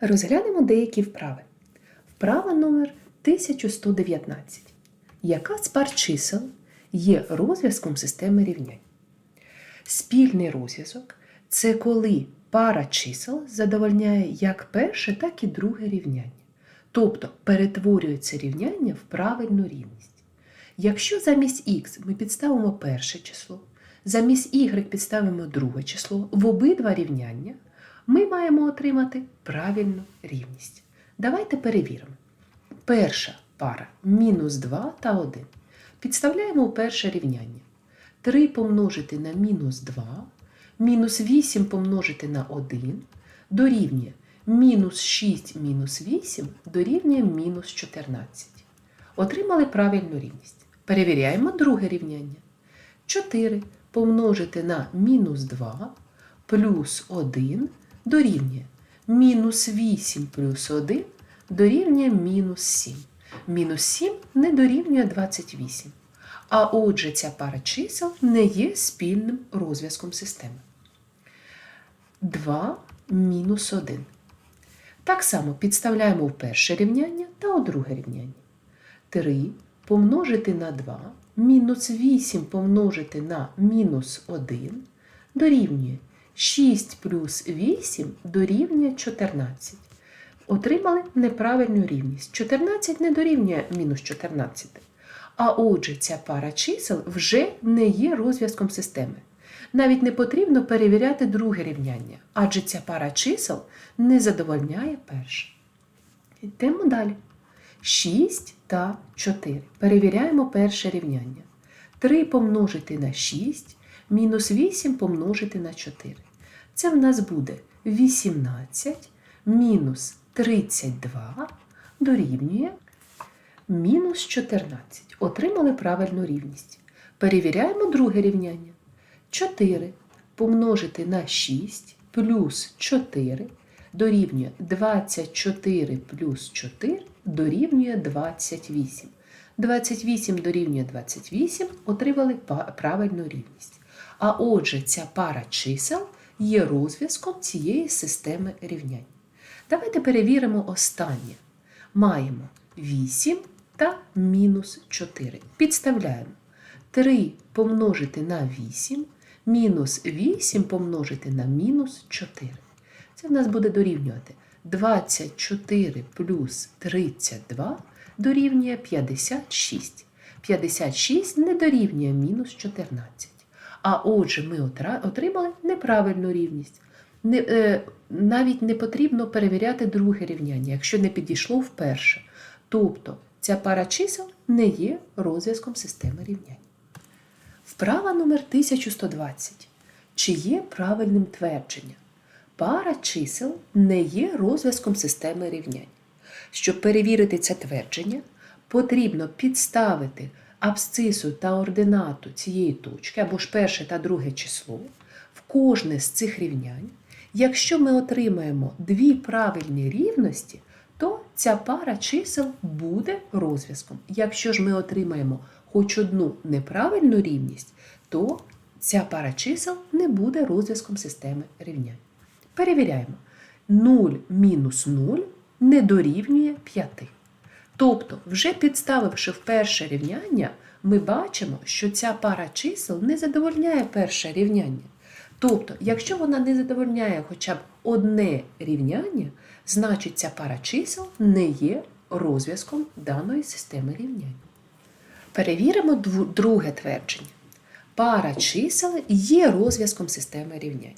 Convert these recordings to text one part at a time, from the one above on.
Розглянемо деякі вправи. Вправа номер 1119. Яка з пар чисел є розв'язком системи рівнянь? Спільний розв'язок це коли пара чисел задовольняє як перше, так і друге рівняння. Тобто перетворюється рівняння в правильну рівність. Якщо замість х ми підставимо перше число, замість y підставимо друге число, в обидва рівняння ми маємо отримати правильну рівність. Давайте перевіримо. Перша пара мінус 2 та 1. Підставляємо у перше рівняння. 3 помножити на мінус 2, мінус 8 помножити на 1 дорівнює мінус 6 мінус 8 дорівнює мінус 14. Отримали правильну рівність. Перевіряємо друге рівняння. 4 помножити на мінус 2 плюс 1 дорівнює мінус 8 плюс 1 дорівнює мінус 7. Мінус 7 не дорівнює 28. А отже, ця пара чисел не є спільним розв'язком системи. 2 мінус 1. Так само підставляємо в перше рівняння та у друге рівняння. 3 помножити на 2 мінус 8 помножити на мінус 1 дорівнює 6 плюс 8 дорівнює 14. Отримали неправильну рівність. 14 не дорівнює мінус 14. А отже, ця пара чисел вже не є розв'язком системи. Навіть не потрібно перевіряти друге рівняння, адже ця пара чисел не задовольняє перше. Йдемо далі. 6 та 4. Перевіряємо перше рівняння. 3 помножити на 6 мінус 8 помножити на 4. Це в нас буде 18 мінус 32 дорівнює мінус 14. Отримали правильну рівність. Перевіряємо друге рівняння. 4 помножити на 6 плюс 4 дорівнює 24 плюс 4 дорівнює 28. 28 дорівнює 28, отримали правильну рівність. А отже, ця пара чисел є розв'язком цієї системи рівнянь. Давайте перевіримо останнє. Маємо 8 та мінус 4. Підставляємо 3 помножити на 8, мінус 8 помножити на мінус 4. Це в нас буде дорівнювати 24 плюс 32 дорівнює 56. 56 не дорівнює мінус 14. А отже, ми отримали неправильну рівність. Не, е, навіть не потрібно перевіряти друге рівняння, якщо не підійшло вперше. Тобто ця пара чисел не є розв'язком системи рівнянь. Вправа номер 1120. Чи є правильним твердження? Пара чисел не є розв'язком системи рівнянь. Щоб перевірити це твердження, потрібно підставити абсцису та ординату цієї точки, або ж перше та друге число, в кожне з цих рівнянь. Якщо ми отримаємо дві правильні рівності, то ця пара чисел буде розв'язком. Якщо ж ми отримаємо хоч одну неправильну рівність, то ця пара чисел не буде розв'язком системи рівнянь. Перевіряємо. 0 мінус 0 не дорівнює 5. Тобто, вже підставивши в перше рівняння, ми бачимо, що ця пара чисел не задовольняє перше рівняння. Тобто, якщо вона не задовольняє хоча б одне рівняння, значить ця пара чисел не є розв'язком даної системи рівнянь. Перевіримо друге твердження. Пара чисел є розв'язком системи рівнянь.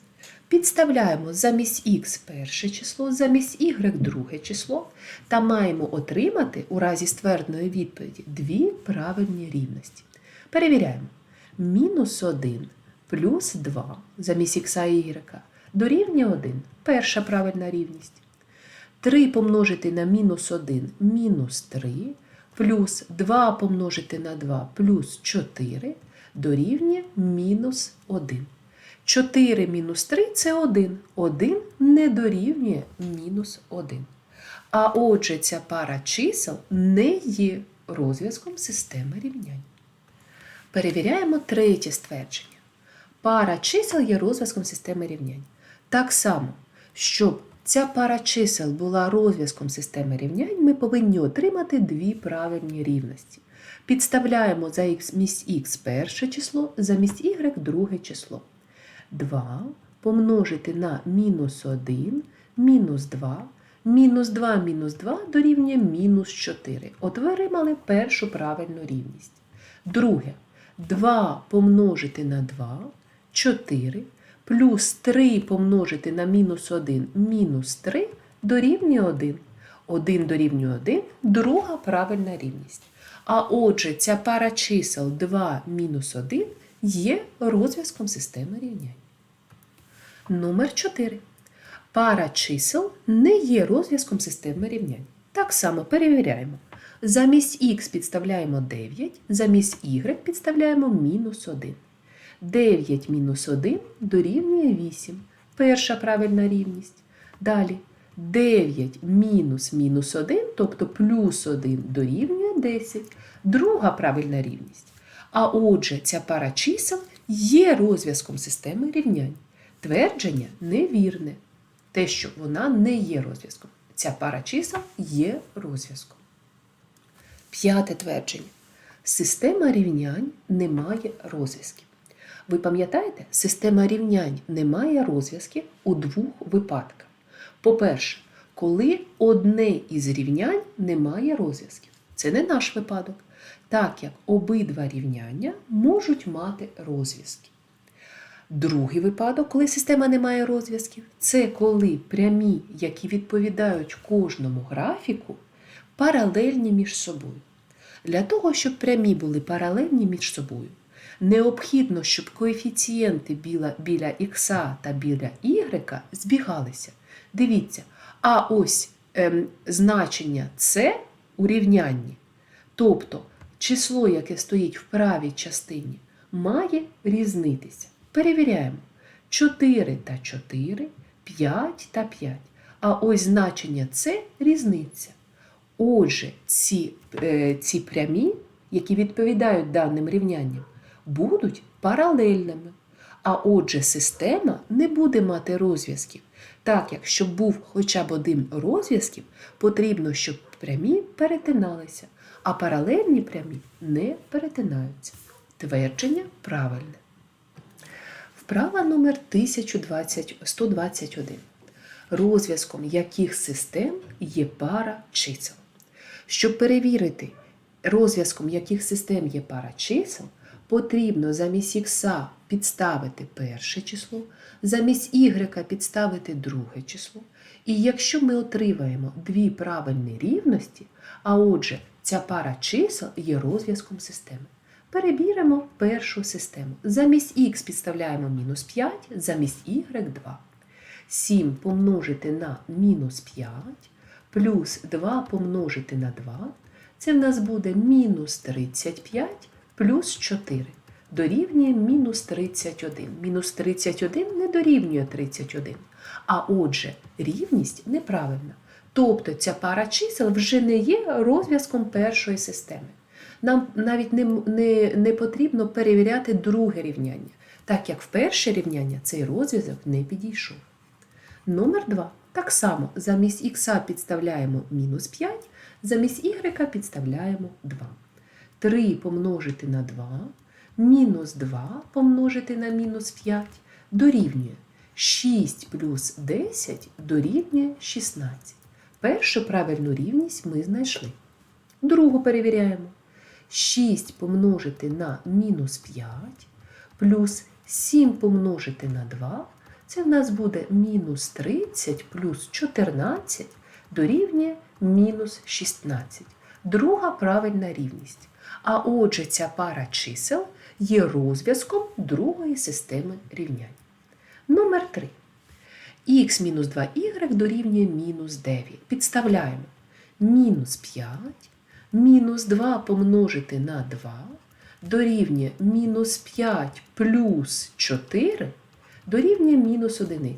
Підставляємо замість х перше число, замість y друге число та маємо отримати у разі ствердної відповіді дві правильні рівності. Перевіряємо. Мінус 1 плюс 2 замість х і y дорівнює 1. Перша правильна рівність. 3 помножити на мінус 1 мінус 3, плюс 2 помножити на 2 плюс 4 дорівнює мінус 1. 4 мінус 3 це 1. 1 не дорівнює мінус 1. А отже, ця пара чисел не є розв'язком системи рівнянь. Перевіряємо третє ствердження. Пара чисел є розв'язком системи рівнянь. Так само, щоб ця пара чисел була розв'язком системи рівнянь, ми повинні отримати дві правильні рівності. Підставляємо за х х перше число, замість y друге число. 2 помножити на мінус 1, мінус 2, мінус 2 мінус 2 дорівнює мінус 4. От ви отримали першу правильну рівність. Друге, 2 помножити на 2, 4, плюс 3 помножити на мінус 1, мінус 3 дорівнює 1. 1 дорівнює 1, друга правильна рівність. А отже, ця пара чисел 2 мінус 1 є розв'язком системи рівнянь. Номер 4. Пара чисел не є розв'язком системи рівнянь. Так само перевіряємо. Замість х підставляємо 9, замість y підставляємо мінус 1. 9 мінус 1 дорівнює 8. Перша правильна рівність. Далі 9 мінус мінус 1, тобто плюс 1 дорівнює 10. Друга правильна рівність. А отже, ця пара чисел є розв'язком системи рівнянь. Твердження невірне. Те, що вона не є розв'язком. Ця пара чисел є розв'язком. П'яте твердження. Система рівнянь не має розв'язків. Ви пам'ятаєте, система рівнянь не має розв'язків у двох випадках. По-перше, коли одне із рівнянь не має розв'язків. Це не наш випадок, так як обидва рівняння можуть мати розв'язки. Другий випадок, коли система не має розв'язків, це коли прямі, які відповідають кожному графіку, паралельні між собою. Для того, щоб прямі були паралельні між собою, необхідно, щоб коефіцієнти біля, біля х та біля y збігалися. Дивіться, а ось ем, значення С у рівнянні, тобто число, яке стоїть в правій частині, має різнитися. Перевіряємо. 4 та 4, 5 та 5. А ось значення С різниця. Отже, ці, е, ці прямі, які відповідають даним рівнянням, будуть паралельними. А отже, система не буде мати розв'язків. Так як, щоб був хоча б один розв'язків, потрібно, щоб прямі перетиналися, а паралельні прямі не перетинаються. Твердження правильне. Вправа номер 1121. Розв'язком яких систем є пара чисел. Щоб перевірити, розв'язком яких систем є пара чисел, потрібно замість х підставити перше число, замість y підставити друге число. І якщо ми отримаємо дві правильні рівності, а отже, ця пара чисел є розв'язком системи. Перебіремо першу систему. Замість х підставляємо мінус 5, замість y 2. 7 помножити на мінус 5 плюс 2 помножити на 2. Це в нас буде мінус 35 плюс 4. Дорівнює мінус 31. Мінус 31 не дорівнює 31. А отже, рівність неправильна. Тобто ця пара чисел вже не є розв'язком першої системи. Нам навіть не, не, не потрібно перевіряти друге рівняння, так як в перше рівняння цей розв'язок не підійшов. Номер 2. Так само замість х підставляємо мінус 5, замість y підставляємо 2. 3 помножити на 2, мінус 2 помножити на мінус 5 дорівнює 6 плюс 10 дорівнює 16. Першу правильну рівність ми знайшли. Другу перевіряємо. 6 помножити на мінус 5 плюс 7 помножити на 2, це в нас буде мінус 30 плюс 14 дорівнює мінус 16. Друга правильна рівність. А отже, ця пара чисел є розв'язком другої системи рівнянь. Номер 3. х мінус 2y дорівнює мінус 9. Підставляємо мінус 5 мінус 2 помножити на 2 дорівнює мінус 5 плюс 4 дорівнює мінус 1.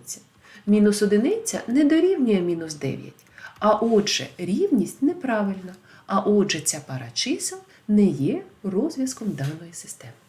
Мінус 1 не дорівнює мінус 9. А отже, рівність неправильна. А отже, ця пара чисел не є розв'язком даної системи.